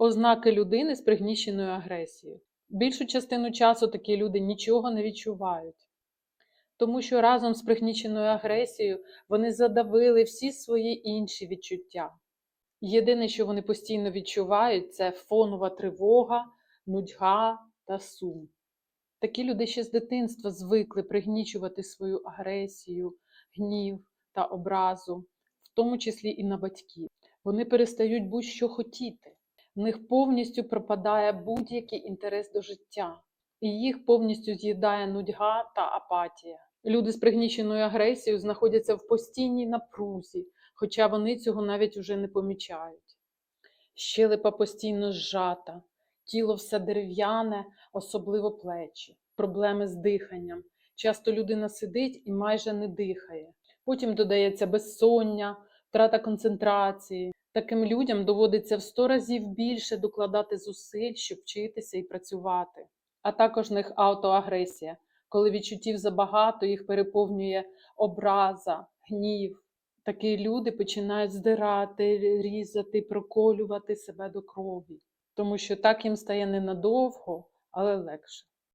Ознаки людини з пригніченою агресією. Більшу частину часу такі люди нічого не відчувають, тому що разом з пригніченою агресією вони задавили всі свої інші відчуття. Єдине, що вони постійно відчувають, це фонова тривога, нудьга та сум. Такі люди ще з дитинства звикли пригнічувати свою агресію, гнів та образу, в тому числі і на батьків. Вони перестають будь-що хотіти. В них повністю пропадає будь-який інтерес до життя, і їх повністю з'їдає нудьга та апатія. Люди з пригніченою агресією знаходяться в постійній напрузі, хоча вони цього навіть уже не помічають. Щелепа постійно зжата, тіло все дерев'яне, особливо плечі, проблеми з диханням. Часто людина сидить і майже не дихає. Потім додається безсоння, втрата концентрації. Таким людям доводиться в 100 разів більше докладати зусиль, щоб вчитися і працювати. А також в них аутоагресія, коли відчуттів забагато, їх переповнює образа, гнів. Такі люди починають здирати, різати, проколювати себе до крові, тому що так їм стає ненадовго, але легше.